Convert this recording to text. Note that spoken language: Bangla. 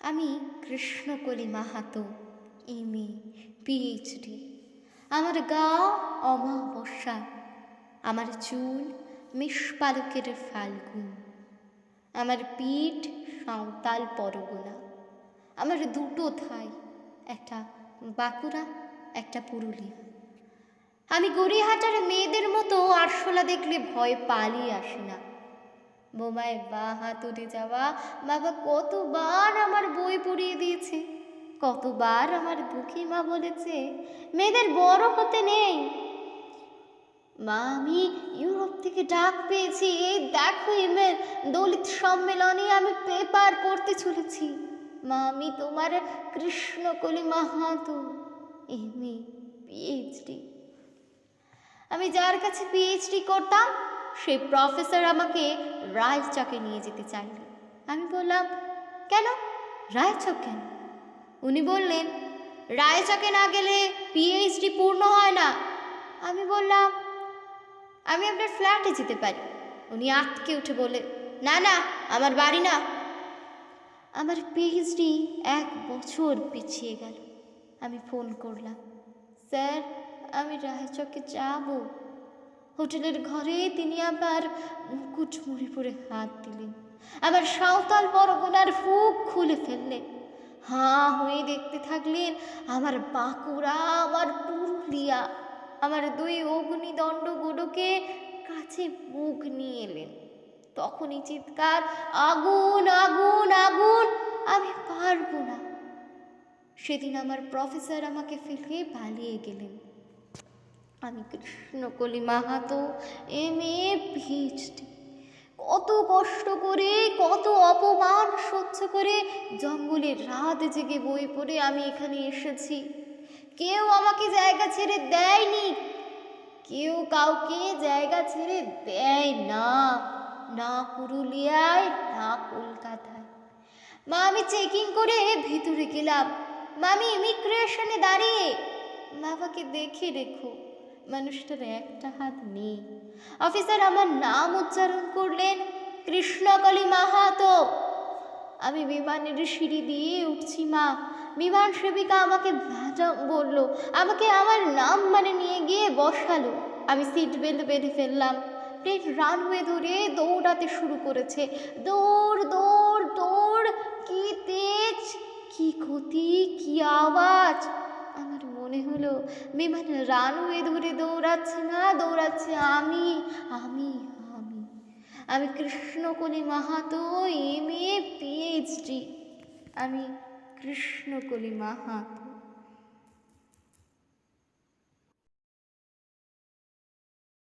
আমি Krishnakali Mahato M A PhD. আমার গা অমাবস্যা, আমার চুল মেষপালকের ফাল্গুন, আমার পিঠ সাঁওতাল পরগনা। আমার দুটো থাই, একটা বাঁকুড়া, একটা পুরুলিয়া। আমি গড়িয়াহাটার মেয়েদের মতো আরশোলা দেখলে ভয় পালিয়ে আসি না। বোমায় বা হাতুড়ে যাওয়া, বাবা কতবার বই পড়িয়ে দিয়েছে। কতবার আমার দুঃখী মা বলেছে, মেয়েদের বড় হতে নেই। মা, আমি ইউরোপ থেকে ডাক পেয়েছি। এই দেখো ইমেল, দলিত সম্মেলনে আমি পেপার পড়তে চলেছি। মা, আমি তোমার কৃষ্ণকলি মাহাতো এম পিএইচডি। আমি যার কাছে পিএইচডি করতাম সেই প্রফেসর আমাকে রায়চকে নিয়ে যেতে চাইলেন আমি বললাম, কেন? রায়চক কেন উনি বললেন রায়চকে না গেলে পিএইচডি পূর্ণ হয় না। আমি বললাম, আমি আপনার ফ্ল্যাটে যেতে পারি। উনি আটকে উঠে বলে না না, আমার বাড়ি না। আমার পিএইচডি এক বছর পিছিয়ে গেল। আমি ফোন করলাম, স্যার, আমি রায়চকে যাব। হোটেলের ঘরে তিনি আবার মুকুট মুড়ি পরে হাত দিলেন। আবার সাঁওতাল পরগনার ফুক খুলে ফেললেন হাঁ হয়ে দেখতে থাকলেন আমার বাঁকুড়া, আমার পুরুলিয়া, আমার দুই অগ্নিদণ্ড গুলোকে কাছে মুখ নিয়ে এলেন। তখনই চিৎকার, আগুন আগুন আগুন, আমি পারব না। সেদিন আমার প্রফেসর আমাকে ফেলে পালিয়ে গেলেন। আমি Krishnakali Mahato, M A PhD কত কষ্ট করে, কত অপমান সহ্য করে জঙ্গলের রাত জেগে বই পড়ে আমি এখানে এসেছি। কেউ আমাকে জায়গা ছেড়ে দেয়নি। কেউ কাউকে জায়গা ছেড়ে দেয় না না পুরুলিয়ায়, না কলকাতায়। মা, আমি চেকিং করে ভিতরে গেলাম। মা, আমি ইমিগ্রেশনে দাঁড়িয়ে। বাবাকে দেখে রেখো। মানুষটার একটা হাত নেই। অফিসার আমার নাম উচ্চারণ করলেন, কৃষ্ণকালী মাহাতো, আমি বিমানের সিঁড়ি দিয়ে উঠছি মা। বিমান সেবিকা আমাকে ভাজা বলল, আমাকে আমার নাম মানে নিয়ে গিয়ে বসালো। আমি সিট বেল্ট বেঁধে ফেললাম। প্লেন রানওয়ে ধরে দৌড়াতে শুরু করেছে। দৌড় দৌড় দৌড়, কি তেজ, কি ক্ষতি, কি আওয়াজ? মনে হলো, বিমান রানওয়ে ধরে দৌড়াচ্ছে না, দৌড়াচ্ছে আমি আমি আমি। আমি Krishnakali Mahato, M A PhD আমি কৃষ্ণকলি মাহাতো।